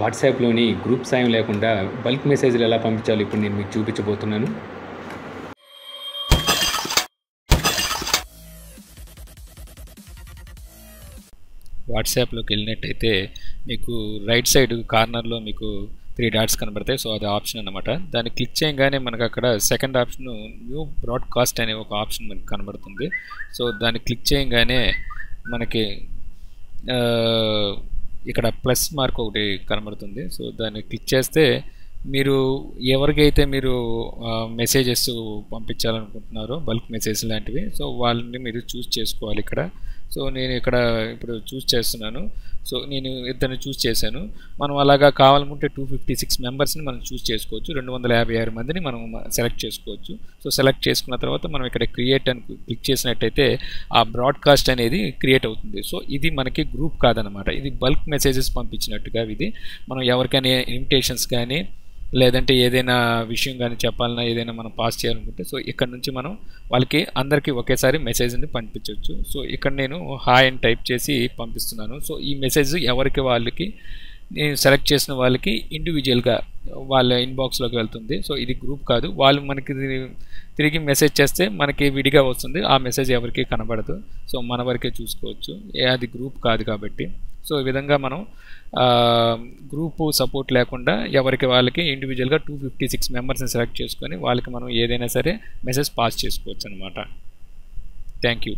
వాట్సాప్లోని group సాయం లేకుండా bulk మెసేజ్లు ఎలా పంపించాలో ఇప్పుడు నేను మీకు చూపించబోతున్నాను. వాట్సాప్లోకి వెళ్ళినట్టయితే మీకు రైట్ సైడ్ కార్నర్లో మీకు త్రీ డాట్స్ కనబడతాయి. సో అది ఆప్షన్ అనమాట దాన్ని క్లిక్ చేయగానే మనకు అక్కడ సెకండ్ ఆప్షన్ న్యూ బ్రాడ్కాస్ట్ అనే ఒక ఆప్షన్ మనకు కనబడుతుంది. సో దాన్ని క్లిక్ చేయగానే మనకి ఇక్కడ ప్లస్ మార్క్ ఒకటి కనబడుతుంది. సో దాన్ని క్లిక్ చేస్తే మీరు ఎవరికైతే మీరు మెసేజెస్ పంపించాలనుకుంటున్నారో బల్క్ మెసేజ్ లాంటివి సో వాళ్ళని మీరు చూస్ చేసుకోవాలి ఇక్కడ. సో నేను ఇక్కడ ఇప్పుడు చూస్ చేస్తున్నాను. సో నేను ఇద్దరిని చూస్ చేశాను. మనం అలాగా కావాలనుకుంటే టూ ఫిఫ్టీ సిక్స్ మెంబర్స్ని మనం చూస్ చేసుకోవచ్చు. రెండు వందల యాభై ఆరు మందిని మనం సెలెక్ట్ చేసుకోవచ్చు. సో సెలెక్ట్ చేసుకున్న తర్వాత మనం ఇక్కడ క్రియేట్ అని క్లిక్ చేసినట్టయితే ఆ బ్రాడ్కాస్ట్ అనేది క్రియేట్ అవుతుంది. సో ఇది మనకి గ్రూప్ కాదనమాట ఇది బల్క్ మెసేజెస్ పంపించినట్టుగా ఇది. మనం ఎవరికైనా ఇన్విటేషన్స్ కానీ లేదంటే ఏదైనా విషయం కానీ చెప్పాలన్నా ఏదైనా మనం పాస్ చేయాలనుకుంటే సో ఇక్కడ నుంచి మనం వాళ్ళకి అందరికీ ఒకేసారి మెసేజ్ని పంపించవచ్చు. సో ఇక్కడ నేను హాయ్ అని టైప్ చేసి పంపిస్తున్నాను. సో ఈ మెసేజ్ ఎవరికి వాళ్ళకి నేను సెలెక్ట్ చేసిన వాళ్ళకి ఇండివిజువల్గా వాళ్ళ ఇన్బాక్స్లోకి వెళ్తుంది. సో ఇది గ్రూప్ కాదు. వాళ్ళు మనకి తిరిగి మెసేజ్ చేస్తే మనకి విడిగా వస్తుంది. ఆ మెసేజ్ ఎవరికి కనబడదు. సో మన వరకే చూసుకోవచ్చు. ఏ అది గ్రూప్ కాదు కాబట్టి. సో ఈ విధంగా మనం గ్రూపు సపోర్ట్ లేకుండా ఎవరికి వాళ్ళకి ఇండివిజువల్గా టూ ఫిఫ్టీ సిక్స్ మెంబర్స్ని సెలెక్ట్ చేసుకొని వాళ్ళకి మనం ఏదైనా సరే మెసేజ్ పాస్ చేసుకోవచ్చు అనమాట థ్యాంక్ యూ